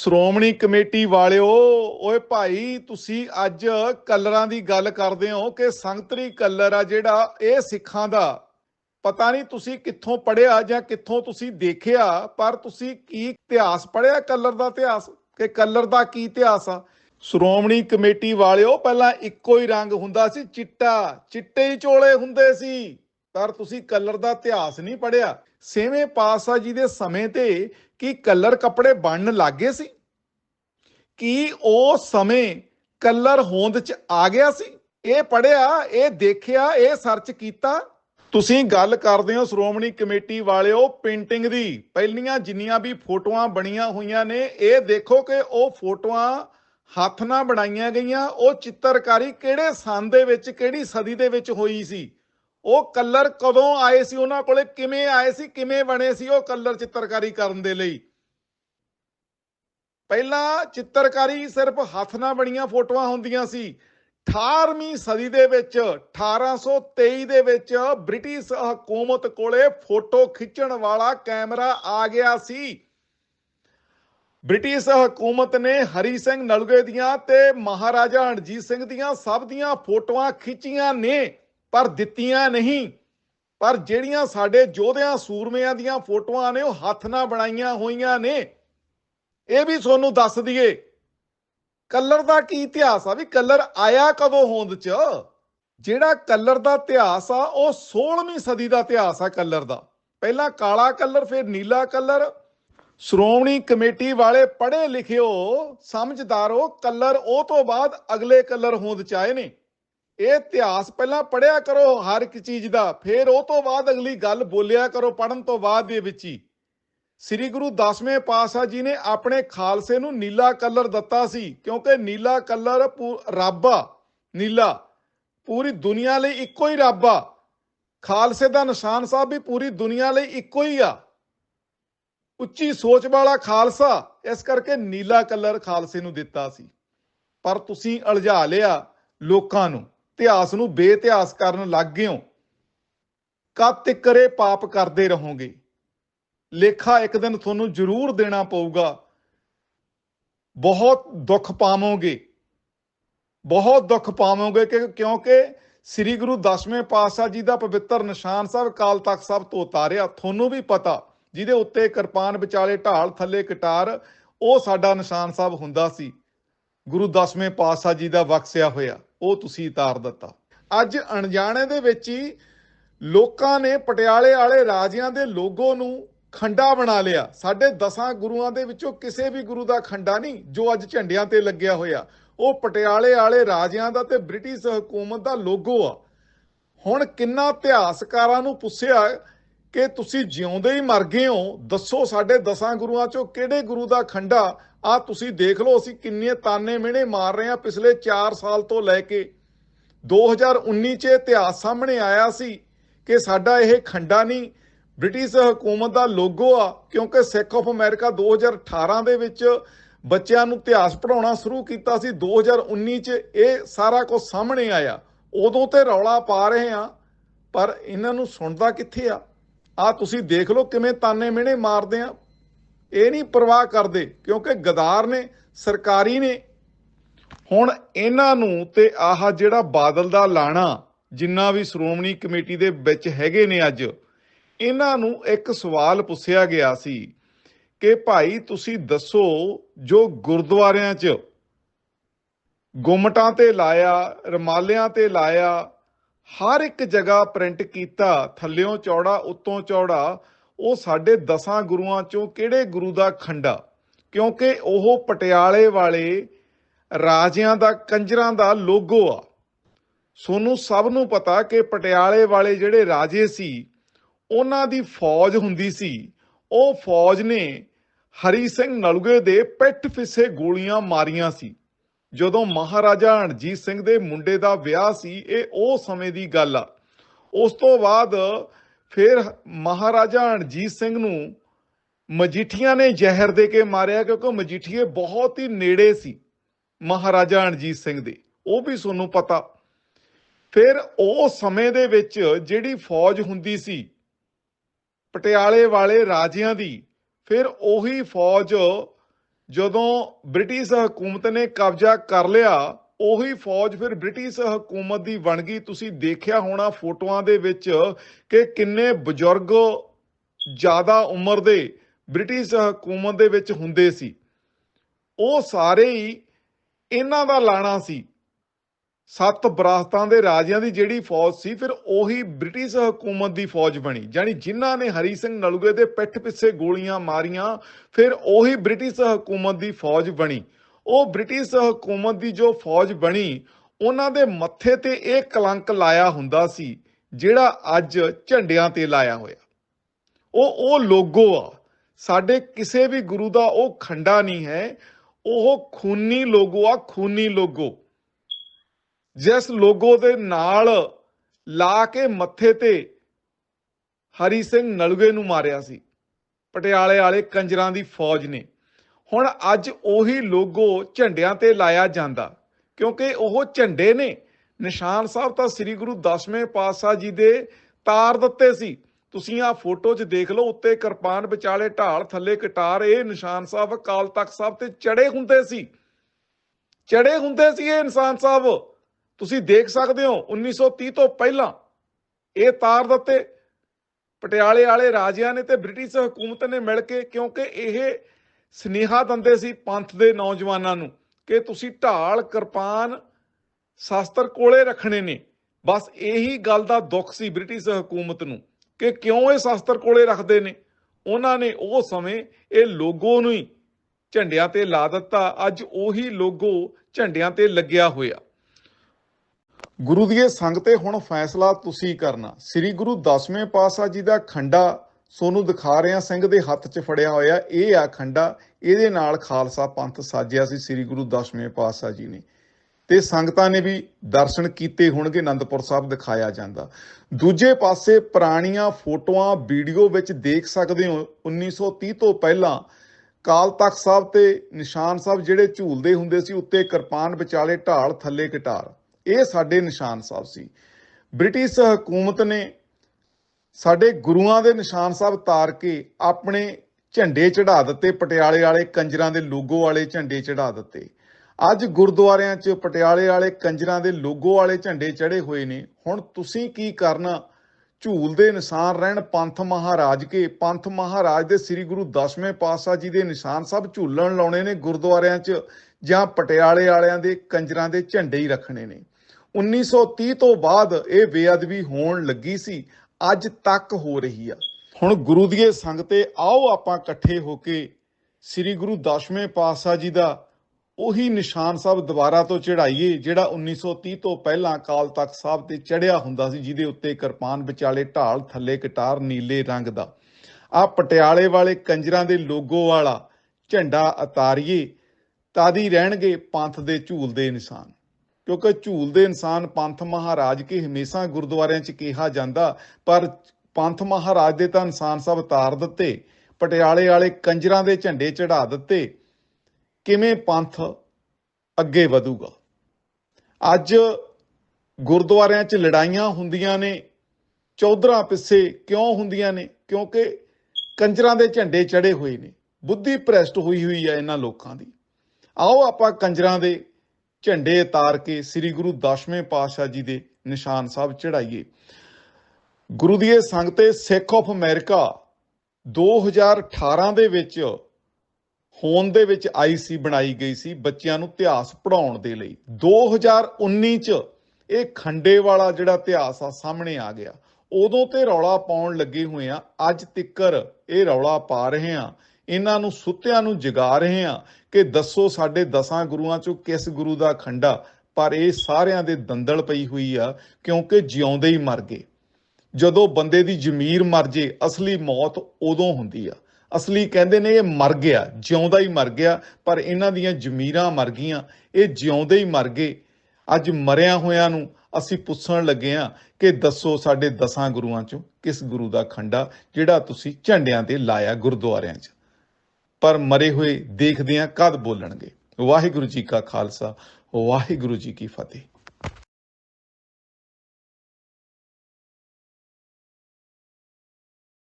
Shiromani committee ਵਾਲਿਓ, ਓਏ ਭਾਈ, ਤੁਸੀਂ ਅੱਜ ਕਲਰਾਂ ਦੀ ਗੱਲ ਕਰਦੇ ਹੋ ਕਿ ਸੰਗਤਰੀ ਕਲਰ ਆ ਜਿਹੜਾ, ਇਹ ਸਿੱਖਾਂ ਦਾ। ਪਤਾ ਨਹੀਂ ਤੁਸੀਂ ਕਿੱਥੋਂ ਪੜਿਆ ਜਾਂ ਕਿੱਥੋਂ ਤੁਸੀਂ ਦੇਖਿਆ, ਪਰ ਤੁਸੀਂ ਕੀ ਇਤਿਹਾਸ ਪੜਿਆ ਕਲਰ ਦਾ ਇਤਿਹਾਸ? ਕਿ ਕਲਰ ਦਾ ਕੀ ਇਤਿਹਾਸ ਆ? ਸ਼੍ਰੋਮਣੀ ਕਮੇਟੀ ਵਾਲਿਓ, ਪਹਿਲਾਂ ਇੱਕੋ ਹੀ ਰੰਗ ਹੁੰਦਾ ਸੀ, ਚਿੱਟਾ। ਚਿੱਟੇ ਹੀ ਚੋਲੇ ਹੁੰਦੇ ਸੀ। ਪਰ ਤੁਸੀਂ ਕਲਰ ਦਾ ਇਤਿਹਾਸ ਨਹੀਂ ਪੜਿਆ ਛੇਵੇਂ ਪਾਤਸ਼ਾਹ ਜੀ ਦੇ ਸਮੇਂ ਤੇ ਕੀ ਕਲਰ ਕੱਪੜੇ ਬਣਨ ਲੱਗੇ ਸੀ? ਕੀ ਉਹ ਸਮੇਂ ਕਲਰ ਹੋਂਦ ਚ ਆ ਗਿਆ ਸੀ? ਇਹ ਪੜਿਆ ਇਹ ਦੇਖਿਆ, ਇਹ ਸਰਚ ਕੀਤਾ? ਤੁਸੀਂ ਗੱਲ ਕਰਦੇ ਹੋ ਸ਼੍ਰੋਮਣੀ ਕਮੇਟੀ ਵਾਲਿਓ ਪੇਂਟਿੰਗ ਦੀ। ਪਹਿਲੀਆਂ ਜਿੰਨੀਆਂ ਵੀ ਫੋਟੋਆਂ ਬਣੀਆਂ ਹੋਈਆਂ ਨੇ, ਇਹ ਦੇਖੋ ਕਿ ਉਹ ਫੋਟੋਆਂ ਹੱਥ ਨਾਲ ਬਣਾਈਆਂ ਗਈਆਂ। ਉਹ ਚਿੱਤਰਕਾਰੀ ਕਿਹੜੇ ਸੰਨ ਦੇ ਵਿੱਚ, ਕਿਹੜੀ ਸਦੀ ਦੇ ਵਿੱਚ ਹੋਈ ਸੀ? ਉਹ ਕਲਰ ਕਦੋਂ ਆਏ ਸੀ, ਉਹਨਾਂ ਕੋਲੇ ਕਿਵੇਂ ਆਏ ਸੀ, ਕਿਵੇਂ ਬਣੇ ਸੀ ਉਹ ਕਲਰ ਚਿੱਤਰਕਾਰੀ ਕਰਨ ਦੇ ਲਈ। ਪਹਿਲਾਂ ਚਿੱਤਰਕਾਰੀ ਸਿਰਫ ਹੱਥ ਨਾਲ ਬਣੀਆਂ ਫੋਟੋਆਂ ਹੁੰਦੀਆਂ ਸੀ। 18ਵੀਂ ਸਦੀ ਦੇ ਵਿੱਚ 1823 ਦੇ ਵਿੱਚ ਬ੍ਰਿਟਿਸ਼ ਹਕੂਮਤ ਕੋਲੇ ਫੋਟੋ ਖਿੱਚਣ ਵਾਲਾ ਕੈਮਰਾ ਆ ਗਿਆ ਸੀ। ਬ੍ਰਿਟਿਸ਼ ਹਕੂਮਤ ਨੇ ਹਰੀ ਸਿੰਘ ਨਲੂਏ ਦੀਆਂ ਤੇ ਮਹਾਰਾਜਾ ਰਣਜੀਤ ਸਿੰਘ ਦੀਆਂ ਸਭ ਦੀਆਂ ਫੋਟੋਆਂ ਖਿੱਚੀਆਂ ਨੇ। ਪਰ ਦਿੱਤੀਆਂ ਨਹੀਂ। ਪਰ ਜਿਹੜੀਆਂ ਸਾਡੇ ਯੋਧਿਆਂ, ਸੂਰਮਿਆਂ ਦੀਆਂ ਫੋਟੋਆਂ ਨੇ, ਉਹ ਹੱਥ ਨਾਲ ਬਣਾਈਆਂ ਹੋਈਆਂ ਨੇ। ਇਹ ਵੀ ਤੁਹਾਨੂੰ ਦੱਸ ਦਈਏ, ਕਲਰ ਦਾ ਕੀ ਇਤਿਹਾਸ ਆ? ਵੀ ਕਲਰ ਆਇਆ ਕਦੋਂ ਹੋਂਦ ਚ? ਜਿਹੜਾ ਕਲਰ ਦਾ ਇਤਿਹਾਸ ਆ, ਉਹ 16ਵੀਂ ਸਦੀ ਦਾ ਇਤਿਹਾਸ ਆ ਕਲਰ ਦਾ। ਪਹਿਲਾਂ ਕਾਲਾ ਕਲਰ, ਫਿਰ ਨੀਲਾ ਕਲਰ। ਸ਼੍ਰੋਮਣੀ ਕਮੇਟੀ ਵਾਲੇ ਪੜ੍ਹੇ ਲਿਖਿਓ ਸਮਝਦਾਰੋ ਕਲਰ ਉਹ ਤੋਂ ਬਾਅਦ ਅਗਲੇ ਕਲਰ ਹੋਂਦ ਚ ਆਏ ਨੇ। ਇਹ ਇਤਿਹਾਸ ਪਹਿਲਾਂ ਪੜਿਆ ਕਰੋ ਹਰ ਇੱਕ ਚੀਜ਼ ਦਾ, ਫਿਰ ਉਹ ਤੋਂ ਬਾਅਦ ਅਗਲੀ ਗੱਲ ਬੋਲਿਆ ਕਰੋ ਪੜਨ ਤੋਂ ਬਾਅਦ ਦੇ ਵਿੱਚ ਹੀ। ਸ੍ਰੀ ਗੁਰੂ ਦਸਵੇਂ ਪਾਤਸ਼ਾਹ ਜੀ ਨੇ ਆਪਣੇ ਖਾਲਸੇ ਨੂੰ ਨੀਲਾ ਕਲਰ ਦਿੱਤਾ ਸੀ, ਕਿਉਂਕਿ ਨੀਲਾ ਕਲਰ ਰੱਬ ਆ, ਨੀਲਾ। ਪੂਰੀ ਦੁਨੀਆ ਲਈ ਇੱਕੋ ਹੀ ਰੱਬ ਆ। ਖਾਲਸੇ ਦਾ ਨਿਸ਼ਾਨ ਸਾਹਿਬ ਵੀ ਪੂਰੀ ਦੁਨੀਆ ਲਈ ਇੱਕੋ ਹੀ ਆ। ਉੱਚੀ ਸੋਚ ਵਾਲਾ ਖਾਲਸਾ, ਇਸ ਕਰਕੇ ਨੀਲਾ ਕਲਰ ਖਾਲਸੇ ਨੂੰ ਦਿੱਤਾ ਸੀ। ਪਰ ਤੁਸੀਂ ਅਲਝਾ ਲਿਆ ਲੋਕਾਂ ਨੂੰ। ਇਤਿਹਾਸ ਨੂੰ ਬੇਇਤਿਹਾਸ ਕਰਨ ਲੱਗ ਗਏ ਹੋ ਕਦ ਤਿੱਕਰੇ ਪਾਪ ਕਰਦੇ ਰਹੋਗੇ? ਲੇਖਾ ਇੱਕ ਦਿਨ ਤੁਹਾਨੂੰ ਜ਼ਰੂਰ ਦੇਣਾ ਪਊਗਾ। ਬਹੁਤ ਦੁੱਖ ਪਾਵੋਗੇ। ਬਹੁਤ ਦੁੱਖ ਪਾਵੋਗੇ ਕਿ ਕਿਉਂਕਿ ਸ੍ਰੀ ਗੁਰੂ ਦਸਵੇਂ ਪਾਤਸ਼ਾਹ ਜੀ ਦਾ ਪਵਿੱਤਰ ਨਿਸ਼ਾਨ ਸਾਹਿਬ ਕਾਲ ਤੱਕ ਸਭ ਤੋਂ ਉਤਾਰਿਆ। ਤੁਹਾਨੂੰ ਵੀ ਪਤਾ, ਜਿਹਦੇ ਉੱਤੇ ਕਿਰਪਾਨ ਵਿਚਾਲੇ ਢਾਲ ਥੱਲੇ ਕਟਾਰ, ਉਹ ਸਾਡਾ ਨਿਸ਼ਾਨ ਸਾਹਿਬ ਹੁੰਦਾ ਸੀ। ਗੁਰੂ ਦਸਵੇਂ ਪਾਤਸ਼ਾਹ ਜੀ ਦਾ ਬਖਸ਼ਿਆ ਹੋਇਆ। ਉਹ ਤੁਸੀਂ ਉਤਾਰ ਦਿੱਤਾ। ਅੱਜ ਅਣਜਾਣੇ ਦੇ ਵਿੱਚ ਹੀ ਲੋਕਾਂ ਨੇ ਪਟਿਆਲੇ ਵਾਲੇ ਰਾਜਿਆਂ ਦੇ ਲੋਗੋ ਨੂੰ ਖੰਡਾ ਬਣਾ ਲਿਆ। ਸਾਡੇ ਦਸਾਂ ਗੁਰੂਆਂ ਦੇ ਵਿੱਚੋਂ ਕਿਸੇ ਵੀ ਗੁਰੂ ਦਾ ਖੰਡਾ ਨਹੀਂ, ਜੋ ਅੱਜ ਝੰਡਿਆਂ ਤੇ ਲੱਗਿਆ ਹੋਇਆ। ਉਹ ਪਟਿਆਲੇ ਵਾਲੇ ਰਾਜਿਆਂ ਦਾ ਤੇ ਬ੍ਰਿਟਿਸ਼ ਹਕੂਮਤ ਦਾ ਲੋਗੋ ਆ। ਹੁਣ ਕਿੰਨਾ ਇਤਿਹਾਸਕਾਰਾਂ ਨੂੰ ਪੁੱਛਿਆ ਕਿ ਤੁਸੀਂ ਜਿਉਂਦੇ ਹੀ ਮਰ ਗਏ ਹੋ, ਦੱਸੋ ਸਾਡੇ ਦਸਾਂ ਗੁਰੂਆਂ ਚੋਂ ਕਿਹੜੇ ਗੁਰੂ ਦਾ ਖੰਡਾ ਆ ਤੁਸੀਂ ਦੇਖ ਲਓ, ਅਸੀਂ ਕਿੰਨੇ ਤਾਨੇ ਮਿਹਣੇ ਮਾਰ ਰਹੇ ਆ ਪਿਛਲੇ 4 ਸਾਲ ਤੋਂ ਲੈ ਕੇ। 2019 ਚ ਇਤਿਹਾਸ ਸਾਹਮਣੇ ਆਇਆ ਸੀ ਕਿ ਸਾਡਾ ਇਹ ਖੰਡਾ ਨਹੀਂ, ਬ੍ਰਿਟਿਸ਼ ਹਕੂਮਤ ਦਾ ਲੋਗੋ ਆ, ਕਿਉਂਕਿ ਸਿੱਖ ਆਫ ਅਮਰੀਕਾ 2018 ਦੇ ਵਿੱਚ ਬੱਚਿਆਂ ਨੂੰ ਇਤਿਹਾਸ ਪੜਾਉਣਾ ਸ਼ੁਰੂ ਕੀਤਾ ਸੀ। 2019 ਚ ਇਹ ਸਾਰਾ ਕੁਝ ਸਾਹਮਣੇ ਆਇਆ। ਉਦੋਂ ਤੇ ਰੌਲਾ ਪਾ ਰਹੇ ਆ ਪਰ ਇਹਨਾਂ ਨੂੰ ਸੁਣਦਾ ਕਿੱਥੇ ਆ? ਆ ਤੁਸੀਂ ਦੇਖ ਲਓ ਕਿਵੇਂ ਤਾਨੇ ਮਿਹਣੇ ਮਾਰਦੇ ਆ। ਇਹ ਨਹੀਂ ਪਰਵਾਹ ਕਰਦੇ, ਕਿਉਂਕਿ ਗਦਾਰ ਨੇ, ਸਰਕਾਰੀ ਨੇ। ਹੁਣ ਇਹਨਾਂ ਨੂੰ ਤੇ ਆਹ ਜਿਹੜਾ ਬਾਦਲ ਦਾ ਲਾਣਾ, ਜਿੰਨਾ ਵੀ ਸ਼੍ਰੋਮਣੀ ਕਮੇਟੀ ਦੇ ਵਿੱਚ ਹੈਗੇ ਨੇ ਅੱਜ, ਇਹਨਾਂ ਨੂੰ ਇੱਕ ਸਵਾਲ ਪੁੱਛਿਆ ਗਿਆ ਸੀ ਕਿ ਭਾਈ ਤੁਸੀਂ ਦੱਸੋ ਜੋ ਗੁਰਦੁਆਰਿਆਂ 'ਚ ਗੁੰਮਟਾਂ ਤੇ ਲਾਇਆ, ਰਮਾਲਿਆਂ ਤੇ ਲਾਇਆ ਹਰ ਇੱਕ ਜਗ੍ਹਾ ਪ੍ਰਿੰਟ ਕੀਤਾ, ਥੱਲਿਓਂ ਚੌੜਾ, ਉੱਤੋਂ ਚੌੜਾ, ਉਹ ਸਾਡੇ ਦਸਾਂ ਗੁਰੂਆਂ ਚੋਂ ਕਿਹੜੇ ਗੁਰੂ ਦਾ ਖੰਡਾ? ਕਿਉਂਕਿ ਉਹ ਪਟਿਆਲੇ ਵਾਲੇ ਰਾਜਿਆਂ ਦਾ, ਕੰਜਰਾਂ ਦਾ ਲੋਗੋ ਆ। ਸੋਨੂੰ ਸਭ ਨੂੰ ਪਤਾ ਕਿ ਪਟਿਆਲੇ ਵਾਲੇ ਜਿਹੜੇ ਰਾਜੇ ਸੀ, ਉਹਨਾਂ ਦੀ ਫੌਜ ਹੁੰਦੀ ਸੀ। ਉਹ ਫੌਜ ਨੇ ਹਰੀ ਸਿੰਘ ਨਲੂਏ ਦੇ ਪਿੱਠ ਪਿੱਛੇ ਗੋਲੀਆਂ ਮਾਰੀਆਂ ਸੀ। ਜਦੋਂ ਮਹਾਰਾਜਾ ਰਣਜੀਤ ਸਿੰਘ ਦੇ ਮੁੰਡੇ ਦਾ ਵਿਆਹ ਸੀ, ਇਹ ਉਹ ਸਮੇਂ ਦੀ ਗੱਲ ਆ। ਉਸ ਤੋਂ ਬਾਅਦ ਫਿਰ ਮਹਾਰਾਜਾ ਰਣਜੀਤ ਸਿੰਘ ਨੂੰ ਮਜੀਠੀਆਂ ਨੇ ਜ਼ਹਿਰ ਦੇ ਕੇ ਮਾਰਿਆ, ਕਿਉਂਕਿ ਮਜੀਠੀਏ ਬਹੁਤ ਹੀ ਨੇੜੇ ਸੀ ਮਹਾਰਾਜਾ ਰਣਜੀਤ ਸਿੰਘ ਦੇ। ਉਹ ਵੀ ਤੁਹਾਨੂੰ ਪਤਾ। ਫਿਰ ਉਹ ਸਮੇਂ ਦੇ ਵਿੱਚ ਜਿਹੜੀ ਫੌਜ ਹੁੰਦੀ ਸੀ, ਪਟਿਆਲੇ ਵਾਲੇ ਰਾਜਿਆਂ ਦੀ, ਫਿਰ ਉਹੀ ਫੌਜ ਜਦੋਂ ਬ੍ਰਿਟਿਸ਼ ਹਕੂਮਤ ਨੇ ਕਬਜ਼ਾ ਕਰ ਲਿਆ, ਉਹੀ ਫੌਜ ਫਿਰ ਬ੍ਰਿਟਿਸ਼ ਹਕੂਮਤ ਦੀ ਬਣ ਗਈ। ਤੁਸੀਂ ਦੇਖਿਆ ਹੋਣਾ ਫੋਟੋਆਂ ਦੇ ਵਿੱਚ ਕਿ ਕਿੰਨੇ ਬਜ਼ੁਰਗ ਜ਼ਿਆਦਾ ਉਮਰ ਦੇ ਬ੍ਰਿਟਿਸ਼ ਹਕੂਮਤ ਦੇ ਵਿੱਚ ਹੁੰਦੇ ਸੀ। ਉਹ ਸਾਰੇ ਹੀ ਇਹਨਾਂ ਦਾ ਲਾਣਾ ਸੀ। ਸੱਤ ਬਰਾਸਤਾਂ ਦੇ ਰਾਜਿਆਂ ਦੀ ਜਿਹੜੀ ਫੌਜ ਸੀ, ਫਿਰ ਉਹੀ ਬ੍ਰਿਟਿਸ਼ ਹਕੂਮਤ ਦੀ ਫੌਜ ਬਣੀ। ਯਾਨੀ ਜਿਨ੍ਹਾਂ ਨੇ ਹਰੀ ਸਿੰਘ ਨਲੂਏ ਦੇ ਪਿੱਠ ਪਿੱਛੇ ਗੋਲੀਆਂ ਮਾਰੀਆਂ, ਫਿਰ ਉਹੀ ਬ੍ਰਿਟਿਸ਼ ਹਕੂਮਤ ਦੀ ਫੌਜ ਬਣੀ। ਉਹ ਬ੍ਰਿਟਿਸ਼ ਹਕੂਮਤ ਦੀ ਜੋ ਫੌਜ ਬਣੀ, ਉਹਨਾਂ ਦੇ ਮੱਥੇ ਤੇ ਇਹ ਕਲੰਕ ਲਾਇਆ ਹੁੰਦਾ ਸੀ, ਜਿਹੜਾ ਅੱਜ ਝੰਡਿਆਂ ਤੇ ਲਾਇਆ ਹੋਇਆ। ਉਹ ਉਹ ਲੋਗੋ ਆ। ਸਾਡੇ ਕਿਸੇ ਵੀ ਗੁਰੂ ਦਾ ਉਹ ਖੰਡਾ ਨਹੀਂ ਹੈ। ਉਹ ਖੂਨੀ ਲੋਗੋ ਆ, ਖੂਨੀ ਲੋਗੋ। ਜਿਸ ਲੋਗੋ ਦੇ ਨਾਲ ਲਾ ਕੇ ਮੱਥੇ ਤੇ ਹਰੀ ਸਿੰਘ ਨਲੂਏ ਨੂੰ ਮਾਰਿਆ ਸੀ। ਪਟਿਆਲੇ ਵਾਲੇ ਕੰਜਰਾਂ ਦੀ ਫੌਜ ਨੇ। ਹੁਣ ਅੱਜ ਉਹੀ ਲੋਗੋ ਝੰਡਿਆਂ ਤੇ ਲਾਇਆ ਜਾਂਦਾ। ਕਿਉਂਕਿ ਉਹ ਝੰਡੇ ਨੇ। ਨਿਸ਼ਾਨ ਸਾਹਿਬ ਤਾਂ ਸ੍ਰੀ ਗੁਰੂ ਦਸਵੇਂ ਪਾਤਸ਼ਾਹ ਜੀ ਦੇ ਤਾਰ ਦਿੱਤੇ ਸੀ। ਤੁਸੀਂ ਆ ਫੋਟੋ 'ਚ ਦੇਖ ਲਓ, ਉੱਤੇ ਕਿਰਪਾਨ ਵਿਚਾਲੇ ਢਾਲ, ਥੱਲੇ ਕਟਾਰ, ਇਹ ਨਿਸ਼ਾਨ ਸਾਹਿਬ ਅਕਾਲ ਤਖਤ ਸਾਹਿਬ ਤੇ ਚੜੇ ਹੁੰਦੇ ਸੀ। ਚੜੇ ਹੁੰਦੇ ਸੀ ਇਹ ਇਨਸਾਨ ਸਾਹਿਬ। ਤੁਸੀਂ ਦੇਖ ਸਕਦੇ ਹੋ 1930 ਤੋਂ ਪਹਿਲਾਂ ਇਹ ਤਾਰ ਦਿੱਤੇ ਪਟਿਆਲੇ ਵਾਲੇ ਰਾਜਿਆਂ ਨੇ ਤੇ ਬ੍ਰਿਟਿਸ਼ ਹਕੂਮਤ ਨੇ ਮਿਲ ਕੇ, ਕਿਉਂਕਿ ਇਹ ਸਨੇਹਾ ਦਿੰਦੇ ਸੀ ਪੰਥ ਦੇ ਨੌਜਵਾਨਾਂ ਨੂੰ ਕਿ ਤੁਸੀਂ ਢਾਲ, ਕਿਰਪਾਨ, ਸ਼ਾਸਤਰ ਕੋਲੇ ਰੱਖਣੇ ਨੇ। ਬਸ ਇਹੀ ਗੱਲ ਦਾ ਦੁੱਖ ਸੀ ਬ੍ਰਿਟਿਸ਼ ਹਕੂਮਤ ਨੂੰ ਕਿ ਕਿਉਂ ਇਹ ਸ਼ਾਸਤਰ ਕੋਲੇ ਰੱਖਦੇ ਨੇ? ਉਹਨਾਂ ਨੇ ਉਹ ਸਮੇਂ ਇਹ ਲੋਗੋ ਨੂੰ ਹੀ ਝੰਡਿਆਂ ਤੇ ਲਾ ਦਿੱਤਾ। ਅੱਜ ਉਹੀ ਲੋਗੋ ਝੰਡਿਆਂ ਤੇ ਲੱਗਿਆ ਹੋਇਆ। ਗੁਰੂ ਦੀ ਇਹ ਸੰਗ ਹੁਣ ਫੈਸਲਾ ਤੁਸੀਂ ਕਰਨਾ। ਸ੍ਰੀ ਗੁਰੂ ਦਸਵੇਂ ਪਾਤਸ਼ਾਹ ਜੀ ਦਾ ਖੰਡਾ ਸੋਨੂੰ ਦਿਖਾ ਰਿਹਾ ਸਿੰਘ ਦੇ ਹੱਥ 'ਚ ਫੜਿਆ ਹੋਇਆ। ਇਹ ਆ ਖੰਡਾ। ਇਹਦੇ ਨਾਲ ਖਾਲਸਾ ਪੰਥ ਸਾਜਿਆ ਸੀ ਸ੍ਰੀ ਗੁਰੂ ਦਸਵੇਂ ਪਾਤਸ਼ਾਹ ਜੀ ਨੇ। ਤੇ ਸੰਗਤਾਂ ਨੇ ਵੀ ਦਰਸ਼ਨ ਕੀਤੇ ਹੋਣਗੇ। ਅਨੰਦਪੁਰ ਸਾਹਿਬ ਦਿਖਾਇਆ ਜਾਂਦਾ। ਦੂਜੇ ਪਾਸੇ ਪੁਰਾਣੀਆਂ ਫੋਟੋਆਂ, ਵੀਡੀਓ ਵਿੱਚ ਦੇਖ ਸਕਦੇ ਹੋ। 1930 ਤੋਂ ਪਹਿਲਾਂ ਕਾਲ ਤਖਤ ਸਾਹਿਬ ਤੇ ਨਿਸ਼ਾਨ ਸਾਹਿਬ ਜਿਹੜੇ ਝੂਲਦੇ ਹੁੰਦੇ ਸੀ, ਉੱਤੇ ਕਿਰਪਾਨ ਵਿਚਾਲੇ ਢਾਲ ਥੱਲੇ ਗਿਟਾਰ ਇਹ ਸਾਡੇ ਨਿਸ਼ਾਨ ਸਾਹਿਬ ਸੀ। ਬ੍ਰਿਟਿਸ਼ ਹਕੂਮਤ ਨੇ ਸਾਡੇ ਗੁਰੂਆਂ ਦੇ ਨਿਸ਼ਾਨ ਸਾਹਿਬ ਤਾਰ ਕੇ ਆਪਣੇ ਝੰਡੇ ਚੜਾ ਦਿੱਤੇ, ਪਟਿਆਲੇ ਵਾਲੇ ਕੰਜਰਾਂ ਦੇ ਲੋਗੋ ਵਾਲੇ ਝੰਡੇ ਚੜਾ ਦਿੱਤੇ। ਅੱਜ ਗੁਰਦੁਆਰਿਆਂ 'ਚ ਪਟਿਆਲੇ ਵਾਲੇ ਕੰਜਰਾਂ ਦੇ ਲੋਗੋ ਵਾਲੇ ਝੰਡੇ ਚੜੇ ਹੋਏ ਨੇ। ਹੁਣ ਤੁਸੀਂ ਕੀ ਕਰਨਾ? ਝੂਲ ਦੇ ਨਿਸ਼ਾਨ ਰਹਿਣ, ਪੰਥ ਮਹਾਰਾਜ ਕੇ। ਪੰਥ ਮਹਾਰਾਜ ਦੇ ਸ੍ਰੀ ਗੁਰੂ ਦਸਵੇਂ ਪਾਤਸ਼ਾਹ ਜੀ ਦੇ ਨਿਸ਼ਾਨ ਸਭ ਝੂਲਣ ਲਾਉਣੇ ਨੇ ਗੁਰਦੁਆਰਿਆਂ 'ਚ ਜਾਂ ਪਟਿਆਲੇ ਵਾਲਿਆਂ ਦੇ ਕੰਜਰਾਂ ਦੇ ਝੰਡੇ ਹੀ ਰੱਖਣੇ ਨੇ। 1930 ਤੋਂ ਬਾਅਦ ਇਹ ਬੇਅਦਬੀ ਹੋਣ ਲੱਗੀ ਸੀ। ਅੱਜ ਤੱਕ ਹੋ ਰਹੀ ਆ। ਹੁਣ ਗੁਰੂ ਦੀਏ ਸੰਗ ਤੇ ਆਓ ਆਪਾਂ ਇਕੱਠੇ ਹੋ ਕੇ ਸ੍ਰੀ ਗੁਰੂ ਦਸਵੇਂ ਪਾਤਸ਼ਾਹ ਜੀ ਦਾ ਉਹੀ ਨਿਸ਼ਾਨ ਸਾਹਿਬ ਦੁਬਾਰਾ ਤੋਂ ਚੜਾਈਏ ਜਿਹੜਾ 1930 ਤੋਂ ਪਹਿਲਾਂ ਅਕਾਲ ਤਖਤ ਸਾਹਿਬ ਤੇ ਚੜਿਆ ਹੁੰਦਾ ਸੀ, ਜਿਹਦੇ ਉੱਤੇ ਕਿਰਪਾਨ ਵਿਚਾਲੇ ਢਾਲ, ਥੱਲੇ ਕਟਾਰ, ਨੀਲੇ ਰੰਗ ਦਾ। ਆ ਪਟਿਆਲੇ ਵਾਲੇ ਕੰਜਰਾਂ ਦੇ ਲੋਗੋ ਵਾਲਾ ਝੰਡਾ ਉਤਾਰੀਏ, ਤਾਦੀ ਰਹਿਣਗੇ ਪੰਥ ਦੇ ਝੂਲ ਦੇ ਨਿਸ਼ਾਨ। ਕਿਉਂਕਿ ਝੂਲ ਦੇ ਇਨਸਾਨ ਪੰਥ ਮਹਾਰਾਜ ਕੇ ਹਮੇਸ਼ਾ ਗੁਰਦੁਆਰਿਆਂ 'ਚ ਕਿਹਾ ਜਾਂਦਾ, ਪਰ ਪੰਥ ਮਹਾਰਾਜ ਦੇ ਤਾਂ ਇਨਸਾਨ ਸਭ ਉਤਾਰ ਦਿੱਤੇ, ਪਟਿਆਲੇ ਵਾਲੇ ਕੰਜਰਾਂ ਦੇ ਝੰਡੇ ਚੜਾ ਦਿੱਤੇ। ਕਿਵੇਂ ਪੰਥ ਅੱਗੇ ਵਧੂਗਾ? ਅੱਜ ਗੁਰਦੁਆਰਿਆਂ 'ਚ ਲੜਾਈਆਂ ਹੁੰਦੀਆਂ ਨੇ, ਚੌਧਰਾਂ ਪਿੱਛੇ ਕਿਉਂ ਹੁੰਦੀਆਂ ਨੇ? ਕਿਉਂਕਿ ਕੰਜਰਾਂ ਦੇ ਝੰਡੇ ਚੜੇ ਹੋਏ ਨੇ, ਬੁੱਧੀ ਭ੍ਰਸ਼ਟ ਹੋਈ ਹੋਈ ਹੈ ਇਹਨਾਂ ਲੋਕਾਂ ਦੀ। ਆਓ ਆਪਾਂ ਕੰਜਰਾਂ ਦੇ ਝੰਡੇ ਉਤਾਰ ਕੇ ਸ੍ਰੀ ਗੁਰੂ ਦਸਵੇਂ ਪਾਤਸ਼ਾਹ ਜੀ ਦੇ ਨਿਸ਼ਾਨ ਸਾਹਿਬ ਚੜਾਈਏ ਗੁਰੂ ਦੀ ਇਹ ਸੰਗ ਤੇ ਸਿੱਖ ਆਫ ਅਮਰੀਕਾ 2018 ਦੇ ਵਿੱਚ ਹੋਣ ਦੇ ਵਿੱਚ ਆਈ ਸੀ ਬਣਾਈ ਗਈ ਸੀ ਬੱਚਿਆਂ ਨੂੰ ਇਤਿਹਾਸ ਪੜਾਉਣ ਦੇ ਲਈ। 2019 ਚ ਇਹ ਖੰਡੇ ਵਾਲਾ ਜਿਹੜਾ ਇਤਿਹਾਸ ਆ ਸਾਹਮਣੇ ਆ ਗਿਆ। ਉਦੋਂ ਤੇ ਰੌਲਾ ਪਾਉਣ ਲੱਗੇ ਹੋਏ ਆ, ਅੱਜ ਤਿੱਕਰ ਇਹ ਰੌਲਾ ਪਾ ਰਹੇ ਆ। ਇਹਨਾਂ ਨੂੰ ਸੁੱਤਿਆਂ ਨੂੰ ਜਗਾ ਰਹੇ ਹਾਂ ਕਿ ਦੱਸੋ ਸਾਡੇ ਦਸਾਂ ਗੁਰੂਆਂ ਚੋਂ ਕਿਸ ਗੁਰੂ ਦਾ ਖੰਡਾ? ਪਰ ਇਹ ਸਾਰਿਆਂ ਦੇ ਦੰਦਲ ਪਈ ਹੋਈ ਆ, ਕਿਉਂਕਿ ਜਿਉਂਦੇ ਹੀ ਮਰ ਗਏ। ਜਦੋਂ ਬੰਦੇ ਦੀ ਜ਼ਮੀਰ ਮਰ ਜੇ, ਅਸਲੀ ਮੌਤ ਉਦੋਂ ਹੁੰਦੀ ਆ। ਅਸਲੀ ਕਹਿੰਦੇ ਨੇ ਇਹ ਮਰ ਗਿਆ, ਜਿਉਂਦਾ ਹੀ ਮਰ ਗਿਆ, ਪਰ ਇਹਨਾਂ ਦੀਆਂ ਜ਼ਮੀਰਾਂ ਮਰ ਗਈਆਂ। ਇਹ ਜਿਉਂਦੇ ਹੀ ਮਰ ਗਏ। ਅੱਜ ਮਰਿਆਂ ਹੋਇਆਂ ਨੂੰ ਅਸੀਂ ਪੁੱਛਣ ਲੱਗੇ ਆ ਕਿ ਦੱਸੋ ਸਾਡੇ ਦਸਾਂ ਗੁਰੂਆਂ ਚੋਂ ਕਿਸ ਗੁਰੂ ਦਾ ਖੰਡਾ, ਜਿਹੜਾ ਤੁਸੀਂ ਝੰਡਿਆਂ ਤੇ ਲਾਇਆ ਗੁਰਦੁਆਰਿਆਂ 'ਚ? ਪਰ ਮਰੇ ਹੋਏ ਦੇਖਦੇ ਆ ਕਦ ਬੋਲਣਗੇ? ਵਾਹਿਗੁਰੂ ਜੀ ਕਾ ਖਾਲਸਾ, ਵਾਹਿਗੁਰੂ ਜੀ ਕੀ ਫਤਿਹ।